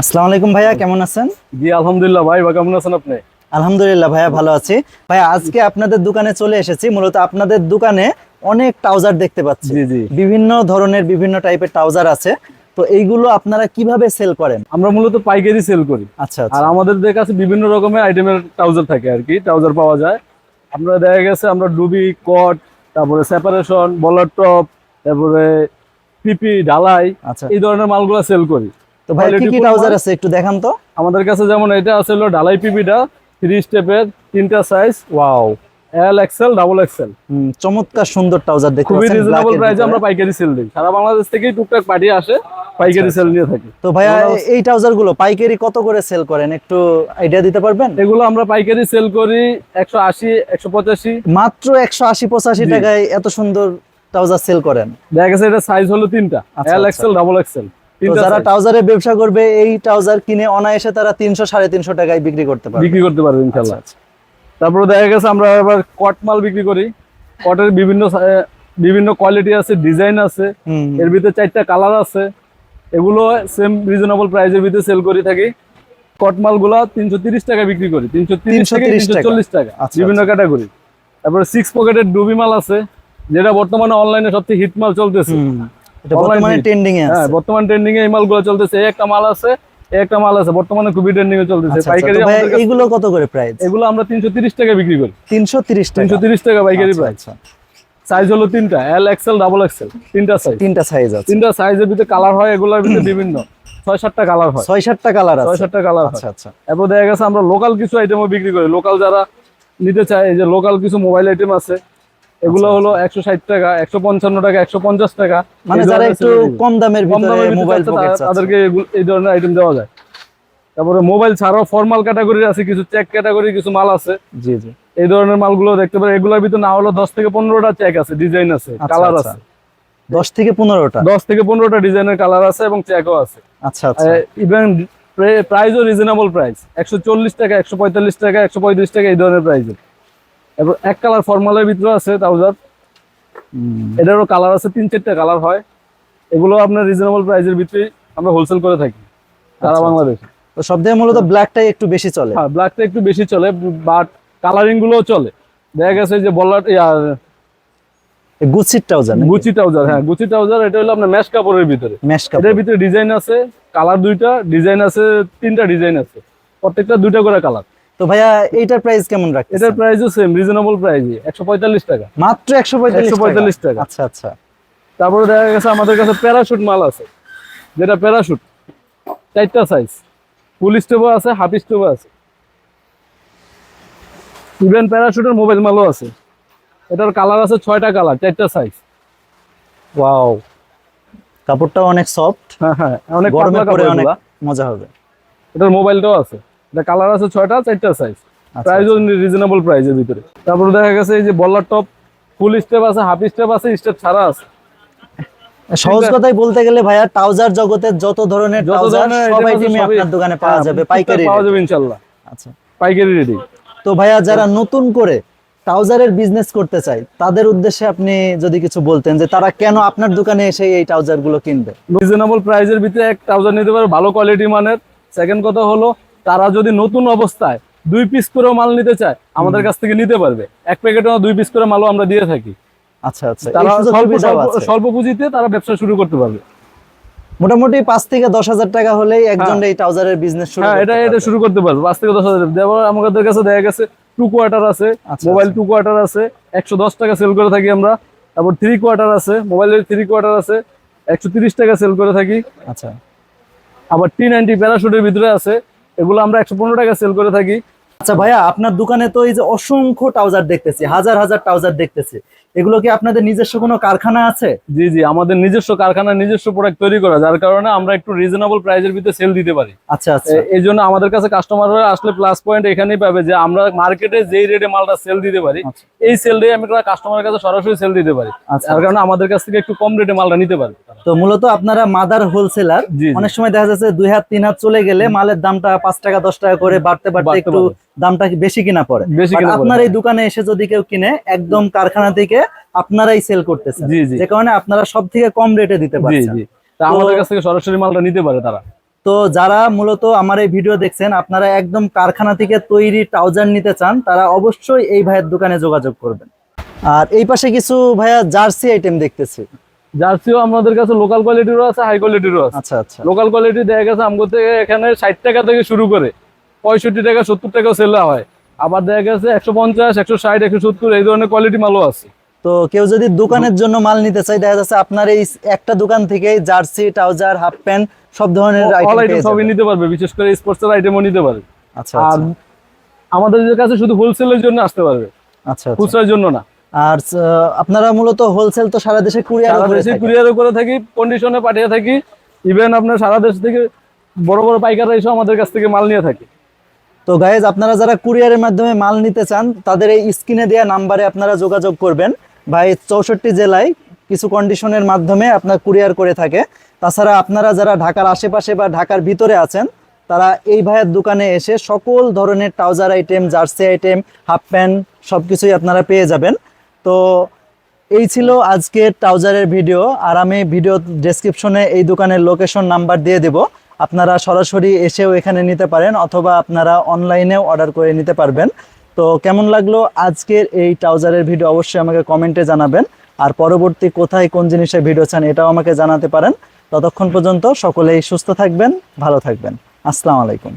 আসসালামু আলাইকুম ভাইয়া কেমন আছেন? জি আলহামদুলিল্লাহ ভাই কেমন আছেন আপনি? আলহামদুলিল্লাহ ভাইয়া ভালো আছি। ভাইয়া আজকে আপনাদের দোকানে চলে এসেছি মূলত আপনাদের দোকানে অনেক ট্রাউজার দেখতে পাচ্ছি। জি জি। বিভিন্ন ধরনের বিভিন্ন টাইপের ট্রাউজার আছে। তো এইগুলো আপনারা কীভাবে সেল করেন? আমরা মূলত পাইকারি সেল করি। আচ্ছা আর আচ্ছা আমাদের কাছে বিভিন্ন রকমের আইটেমের ট্রাউজার থাকে আর কি ট্রাউজার পাওয়া যায়। আমরা দেখা গেছে আমরা ডুবি কট তারপরে সেপারেশন বলার টপ তারপরে পিপি ঢালাই আচ্ছা। এই ধরনের মালগুলো সেল করি। তো ভাই কি কি ট্রাউজার আছে একটু দেখান তো। আমাদের কাছে যেমন এটা আছে হলো ঢালাই পিপিটা থ্রি স্টেপের তিনটা size wow L XL double XL চমৎকার সুন্দর ট্রাউজার দেখতে খুবই রিজনেবল প্রাইসে আমরা পাইকারি সেল দিই। সারা বাংলাদেশ থেকেই টুকটাক পার্টি আসে পাইকারি সেল নিয়ে থাকি। তো ভাইয়া এই ট্রাউজারগুলো পাইকারি কত করে সেল করেন? একটু আইডিয়া দিতে পারবেন? এগুলো আমরা পাইকারি সেল করি একশো আশি একশো পঁচাশি। মাত্র একশো আশি পঁচাশি জি। টাকায় এত সুন্দর ট্রাউজার সেল করেন। দেখা গেছে এটা সাইজ হলো তিনটা। আচ্ছা, এল আচ্ছা। এক্সেল ডাবল এক্সেল যারা size ট্রাউজারের ব্যবসা করবে এই ট্রাউজার কিনে অনায়াসে তারা তিনশো সাড়ে তিনশো টাকায় বিক্রি করতে পারবে। বিক্রি করতে পারবে ইনশাল্লাহ। আচ্ছা, তারপরে দেখা গেছে আমরা আবার কট মাল বিক্রি করি। কটের বিভিন্ন বিভিন্ন কোয়ালিটি আছে ডিজাইন আছে। এর ভিতরে চারটা কালার আছে। এগুলো সেম রিজনেবল প্রাইসের ভিতরে সেল করে থাকি। কট মালগুলো তিনশো তিরিশ টাকা বিক্রি করি। তিনশো তিরিশ থেকে তিনশো চল্লিশ টাকা। আচ্ছা, বিভিন্ন ক্যাটাগরি তারপরে সিক্স পকেটের ডুবি মাল আছে যেটা বর্তমানে অনলাইনে সবচেয়ে হিট মাল চলতেছে। বর্তমানে। ট্রেন্ডিং এ হ্যাঁ আছে। বর্তমান ট্রেন্ডিং এ এই মালগুলো চলতেছে। একটা মাল আছে একটা মাল আছে বর্তমানে খুবই ট্রেন্ডিং এ চলতেছে। আচ্ছা, আচ্ছা, পাইকারি এইগুলো কত করে প্রাইস এগুলো আমরা তিনশো তিরিশ টাকা বিক্রি করি। টাকা। পাইকারি প্রাইস আচ্ছা। সাইজ হলো তিনটা এল এক্সেল ডাবল এক্সেল তিনটা সাইজ তিনটা সাইজ আছে। তিনটা সাইজের ভিতরে কালার হয় এগুলোর ভিতরে বিভিন্ন। ছয় সাতটা কালার হয়। ছয় সাতটা কালার ছয় সাতটা কালার হয়। আচ্ছা আচ্ছা। এরপর দেখা গেছে আমরা লোকাল কিছু আইটেমও বিক্রি করি। লোকাল যারা নিতে চায় এই যে লোকাল কিছু মোবাইল আইটেম আছে এগুলো আচ্ছা, হলো একশো ষাট টাকা একশো পঞ্চান্ন টাকা একশো পঞ্চাশ টাকা। মানে যারা একটু কম দামের কম দামের মোবাইল তাদেরকে এই ধরনের আইটেম দেওয়া যায়। তারপরে মোবাইল ছাড়াও ফর্মাল ক্যাটাগরির আছে কিছু চেক ক্যাটাগরি কিছু মাল আছে। জি জি। এই ধরনের মালগুলো দেখতে পারে এগুলোর ভিতরে না হলো দশ থেকে পনেরোটা চেক আছে ডিজাইন আছে আচ্ছা, কালার আচ্ছা। আছে। দশ থেকে পনেরোটা? দশ থেকে পনেরোটা ডিজাইনের কালার আছে এবং চেকও আছে। আচ্ছা আচ্ছা। ইভেন প্রাইসও রিজনেবল প্রাইস একশো চল্লিশ টাকা একশো পঁয়তাল্লিশ টাকা একশো পঁয়ত্রিশ টাকা এই ধরনের প্রাইস এরপর এক কালার ফর্মালের ভিতরে আছে ট্রাউজার এটারও কালার আছে তিন চারটা কালার হয়। এগুলো আপনার রিজনেবল প্রাইসের ভিতরে আমরা হোলসেল করে থাকি সারা আচ্ছা, বাংলাদেশে। তো সব থেকে মূলত ব্ল্যাকটাই একটু বেশি চলে? হ্যাঁ ব্ল্যাকটা একটু বেশি চলে বাট কালারিং গুলোও চলে। দেখা গেছে যে বলার গুচির ট্রাউজার গুচি ট্রাউজার হ্যাঁ গুচি ট্রাউজার এটা হলো আপনার ম্যাশ কাপড়ের ভিতরে। ম্যাশ এটার কাপড় ভিতরে ডিজাইন আছে কালার দুইটা ডিজাইন আছে তিনটা ডিজাইন আছে। প্রত্যেকটা দুইটা করে কালার তো ভাইয়া এইটার প্রাইস কেমন রাখছেন এটার প্রাইসও সেম রিজনেবল প্রাইস একশো পঁয়তাল্লিশ টাকা। মাত্র একশো পঁয়তাল্লিশ 145 টাকা। আচ্ছা আচ্ছা। তারপরে দেখা গেছে আমাদের কাছে প্যারাশুট মাল আছে। যেটা প্যারাশুট চারটা সাইজ ফুল স্টোভও আছে হাফ স্টোভও আছে। ইভেন প্যারাশুটের মোবাইল মালও আছে। এটার কালার আছে ছয়টা কালার চারটা সাইজ ওয়াও কাপড়টাও অনেক সফট হ্যাঁ হ্যাঁ অনেক গরমে পরে অনেক মজা হবে। এটার মোবাইলটাও আছে। এটা কালার আছে ছয়টা চারটা সাইজ প্রাইসও রিজনেবল প্রাইসের ভিতরে। তারপরে দেখা গেছে এই যে বলার টপ ফুল স্টেপ আছে হাফ স্টেপ আছে স্টেপ ছাড়া আছে। সহজ কথাই বলতে গেলে ভাইয়া ট্রাউজার জগতের যত ধরনের ট্রাউজার সব আইটেমই আপনার দোকানে পাওয়া হ্যাঁ, যাবে পাইকারি পাওয়া যাবে ইনশাল্লাহ আচ্ছা। পাইকারি রেডি তো ভাইয়া যারা নতুন করে ট্রাউজারের বিজনেস করতে চায় তাদের উদ্দেশ্যে আপনি যদি কিছু বলতেন যে তারা কেন আপনার দোকানে এসে এই ট্রাউজারগুলো কিনবে রিজনেবল প্রাইসের ভিতরে এক ট্রাউজার নিতে পারে ভালো কোয়ালিটি মানের। সেকেন্ড কথা হলো তারা যদি নতুন অবস্থায় দুই পিস করে মাল নিতে চায় আমাদের কাছ থেকে নিতে পারবে। এক প্যাকেটে দুই পিস করে মালও আমরা দিয়ে থাকি। আচ্ছা আচ্ছা। তারা স্বল্প স্বল্প- পুঁজিতে তারা ব্যবসা শুরু করতে পারবে। মোটামুটি পাঁচ থেকে দশ হাজার টাকা হলেই একজন এই ট্রাউজারের বিজনেস শুরু হ্যাঁ এটা এটা শুরু করতে পারবে। পাঁচ থেকে দশ হাজার যেমন আমাদের কাছে দেখা গেছে টু কোয়ার্টার আছে মোবাইল। টু কোয়ার্টার আছে একশো দশ টাকা সেল করে থাকি আমরা। তারপর থ্রি কোয়ার্টার আছে মোবাইলের থ্রি কোয়ার্টার আছে একশো তিরিশ টাকা সেল করে থাকি। আচ্ছা। আবার টি নাইনটি প্যারাশুটের ভিতরে আছে এগুলো আমরা একশো পনেরো টাকা সেল করে থাকি। আচ্ছা ভাইয়া, আপনার দোকানে তো এই যে অসংখ্য ট্রাউজার দেখতেছি, হাজার হাজার টাউজার দেখতেছি। এগুলো কি আপনাদের নিজস্ব কোনো কারখানা আছে? জি জি আমাদের নিজস্ব কারখানা নিজস্ব প্রোডাক্ট তৈরি করা যার কারণে আমরা একটু রিজনেবল প্রাইসের ভিতরে সেল দিতে পারি। আচ্ছা আচ্ছা। এই জন্য আমাদের কাছে কাস্টমাররা আসলে প্লাস পয়েন্ট এখানেই পাবে যে আমরা মার্কেটে যেই রেটে মালটা সেল দিতে পারি আচ্ছা। এই সেলটাই আমি কাস্টমারের কাছে সরাসরি সেল দিতে পারি। আচ্ছা যার কারণে আমাদের কাছ থেকে একটু কম রেটে মালটা নিতে পারবে তো মূলত আপনারা মাদার হোলসেলার। অনেক সময় দেখা যাচ্ছে দুই হাত তিন হাত চলে গেলে মালের দামটা পাঁচ টাকা দশ টাকা করে বাড়তে বাড়তে একটু দামটা বেশি কিনা পড়ে। আপনার এই দোকানে এসে যদি কেউ কিনে একদম কারখানা থেকে আপনারাই সেল করতেছেন। যে কারণে আপনারা সব থেকে কম রেটে দিতে পারছেন। আমাদের কাছ থেকে সরাসরি মালটা নিতে পারে তারা। তো যারা মূলত আমার এই ভিডিও দেখছেন আপনারা একদম কারখানা থেকে তৈরি ট্রাউজার নিতে চান তারা অবশ্যই এই ভাইয়ের দোকানে যোগাযোগ করবেন। আর এই পাশে কিছু ভাইয়া জার্সি আইটেম দেখতেছি। জার্সিও আমাদের কাছে লোকাল কোয়ালিটিরও আছে হাই কোয়ালিটিরও আছে। আচ্ছা আচ্ছা। লোকাল কোয়ালিটি দেখা গেছে আমাদের থেকে এখানে ষাট টাকা থেকে শুরু করে পঁয়ষট্টি টাকা সত্তর টাকা সেল হয়। আবার দেখা গেছে একশো পঞ্চাশ একশো ষাট একশো সত্তর এই ধরনের কোয়ালিটি মালও আছে। তো কেউ যদি দোকানের জন্য মাল নিতে চায় দেখা যাচ্ছে আপনার এই একটা দোকান থেকে জার্সি ট্রাউজার হাফ প্যান্ট সব ধরনের আইটেম সবই নিতে পারবে বিশেষ করে স্পোর্টসের আইটেমও নিতে পারবে। আচ্ছা আর আচ্ছা আমাদের কাছে শুধু হোলসেলের জন্য আসতে পারবে আচ্ছা আচ্ছা। খুচরার জন্য না। আর আপনারা মূলত হোলসেল তো সারা দেশে কুরিয়ার কুরিয়ারও করে থাকি। কন্ডিশনে পাঠিয়ে থাকি ইভেন আপনার সারা দেশ থেকে বড় বড় পাইকাররা এসে আমাদের কাছ থেকে মাল নিয়ে থাকে। তো গাইজ আপনারা যারা কুরিয়ারের মাধ্যমে মাল নিতে চান তাদের এই স্ক্রিনে দেওয়া নাম্বারে আপনারা যোগাযোগ করবেন। ভাই, চৌষট্টি জেলায় কিছু কন্ডিশনের মাধ্যমে আপনার কুরিয়ার করে থাকে। তাছাড়া আপনারা যারা ঢাকার আশেপাশে বা ঢাকার ভিতরে আছেন, তারা এই ভাইয়ের দোকানে এসে সকল ধরনের trouser item jersey item half pant সব কিছুই আপনারা পেয়ে যাবেন। তো এই ছিল আজকের ট্রাউজারের ভিডিও আর আমি ভিডিও ডেসক্রিপশনে এই দোকানের লোকেশন নাম্বার দিয়ে দেব। আপনারা সরাসরি এসেও এখানে নিতে পারেন, অথবা আপনারা অনলাইনেও অর্ডার করে নিতে পারবেন। তো কেমন লাগল আজকের এই ট্রাউজারের ভিডিও? অবশ্যই আমাকে কমেন্টে জানাবেন। আর পরবর্তী কোথায় কোন জিনিসের ভিডিও চান এটাও আমাকে জানাতে পারেন। ততক্ষণ পর্যন্ত সকলেই সুস্থ থাকবেন, ভালো থাকবেন। আসসালামু আলাইকুম।